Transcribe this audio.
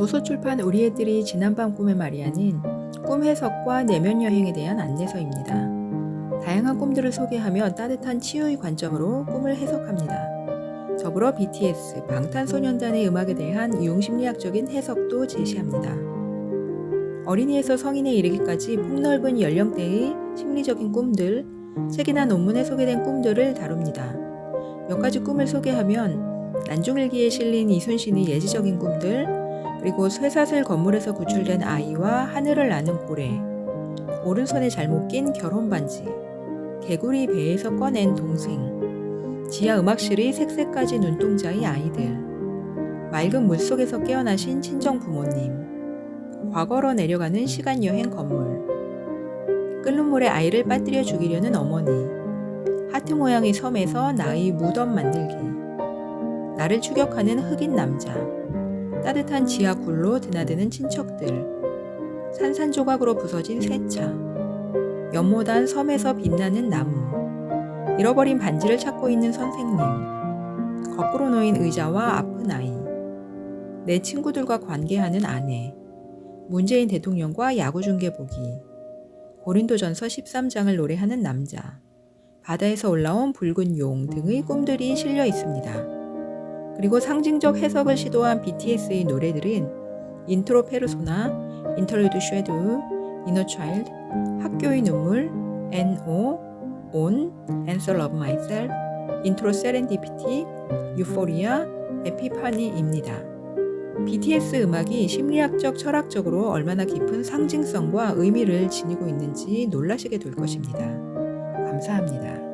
도서출판 우리 애들이 지난밤 꿈에 말이하는 꿈 해석과 내면 여행에 대한 안내서입니다. 다양한 꿈들을 소개하며 따뜻한 치유의 관점으로 꿈을 해석합니다. 더불어 BTS, 방탄소년단의 음악에 대한 이용심리학적인 해석도 제시합니다. 어린이에서 성인에 이르기까지 폭넓은 연령대의 심리적인 꿈들, 책이나 논문에 소개된 꿈들을 다룹니다. 몇 가지 꿈을 소개하면 난중일기에 실린 이순신의 예지적인 꿈들, 그리고 쇠사슬 건물에서 구출된 아이와 하늘을 나는 고래, 오른손에 잘못 낀 결혼 반지, 개구리 배에서 꺼낸 동생, 지하 음악실의 색색까지 눈동자의 아이들, 맑은 물 속에서 깨어나신 친정 부모님, 과거로 내려가는 시간 여행 건물, 끓는 물에 아이를 빠뜨려 죽이려는 어머니, 하트 모양의 섬에서 나의 무덤 만들기, 나를 추격하는 흑인 남자, 따뜻한 지하 굴로 드나드는 친척들, 산산조각으로 부서진 세차, 연못한 섬에서 빛나는 나무, 잃어버린 반지를 찾고 있는 선생님, 거꾸로 놓인 의자와 아픈 아이, 내 친구들과 관계하는 아내, 문재인 대통령과 야구 중계 보기, 고린도전서 13장을 노래하는 남자, 바다에서 올라온 붉은 용 등의 꿈들이 실려 있습니다. 그리고 상징적 해석을 시도한 BTS의 노래들은 인트로 페르소나, 인터루드 쉐도우, 이너 차일드, 학교의 눈물, N.O., On, Answer Love Myself, 인트로 세렌디피티, 유포리아, 에피파니입니다. BTS 음악이 심리학적, 철학적으로 얼마나 깊은 상징성과 의미를 지니고 있는지 놀라시게 될 것입니다. 감사합니다.